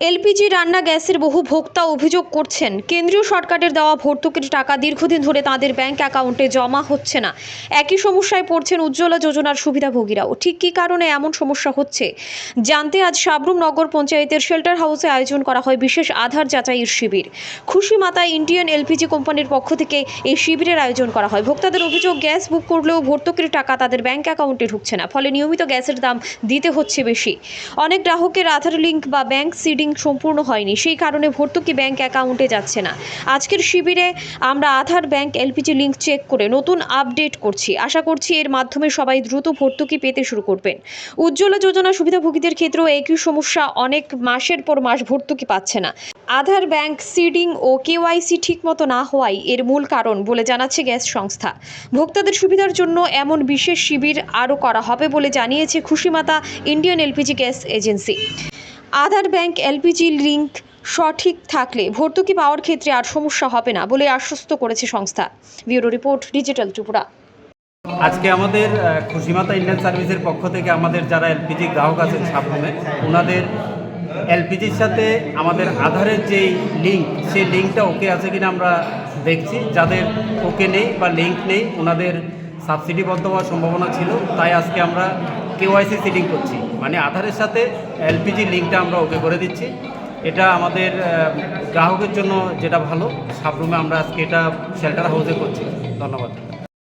LPG রান্না গ্যাসের বহু ভোক্তা অভিযোগ করছেন। কেন্দ্রীয় সরকারের দেওয়া ভর্তুকির টাকা দীর্ঘদিন ধরে তাদের ব্যাংক অ্যাকাউন্টে জমা হচ্ছে না। একই সমস্যায় পড়ছেন উজ্জ্বলা যোজনার সুবিধাভোগীরাও। ঠিক কী কারণে এমন সমস্যা হচ্ছে? জানতে আজ সাবরুম নগর পঞ্চায়েতের শেল্টার হাউসে আয়োজন করা হয় বিশেষ আধার যাচাইয়ের শিবির। খুশি মাতা ইন্ডিয়ান এলপিজি কোম্পানির পক্ষ থেকে এই শিবিরের আয়োজন করা হয়। ভোক্তাদের অভিযোগ, গ্যাস বুক করলেও ভর্তুকির টাকা তাদের ব্যাংক অ্যাকাউন্টে ঢুকছে না। ফলে নিয়মিত গ্যাসের দাম দিতে হচ্ছে বেশি। অনেক গ্রাহকের আধার লিঙ্ক বা ব্যাংক সিডিং সম্পূর্ণ হয়নি। সেই কারণে ভর্তুকি ব্যাংক অ্যাকাউন্টে যাচ্ছে না। আজকের শিবিরে আমরা Aadhaar bank LPG link check করে নতুন আপডেট করছি। আশা করছি এর মাধ্যমে সবাই দ্রুত ভর্তুকি পেতে শুরু করবেন। উজ্জ্বলা যোজনা সুবিধাভোগীদের ক্ষেত্রেও একই সমস্যা, অনেক মাসের পর মাস ভর্তুকি পাচ্ছে না। আধার ব্যাংক সিডিং ও কেওয়াইসি ঠিকমতো না হওয়াই এর মূল কারণ বলে জানাচ্ছে গ্যাস সংস্থা। ভোক্তাদের সুবিধার জন্য এমন বিশেষ শিবির আরও করা হবে বলে জানিয়েছে Khushimata Indian LPG gas agency. Aadhaar bank, LPG link সঠিক থাকলে ভর্তুকি পাওয়ার ক্ষেত্রে আর সমস্যা হবে না বলে আশ্বস্ত করেছে সংস্থা। Bureau report, digital Tripura. আজকে আমাদের খুশিমাতা ইন্ডিয়ান সার্ভিসের পক্ষ থেকে আমাদের যারা এলপিজি গ্রাহক আছেন সাবরুমে ওনাদের এলপিজির সাথে আমাদের আধারের যেই লিঙ্ক সেই লিঙ্কটা ওকে আছে কিনা আমরা দেখছি। যাদের ওকে নেই বা লিঙ্ক নেই ওনাদের সাবসিডিবদ্ধ হওয়ার সম্ভাবনা ছিল, তাই আজকে আমরা কেওয়াইসি সিডিং করছি। মানে আধারের সাথে এলপিজি লিঙ্কটা আমরা ওকে করে দিচ্ছি। এটা আমাদের গ্রাহকের জন্য যেটা ভালো, সাবরুমে আমরা আজকে এটা শেল্টার হাউসে করছি। ধন্যবাদ।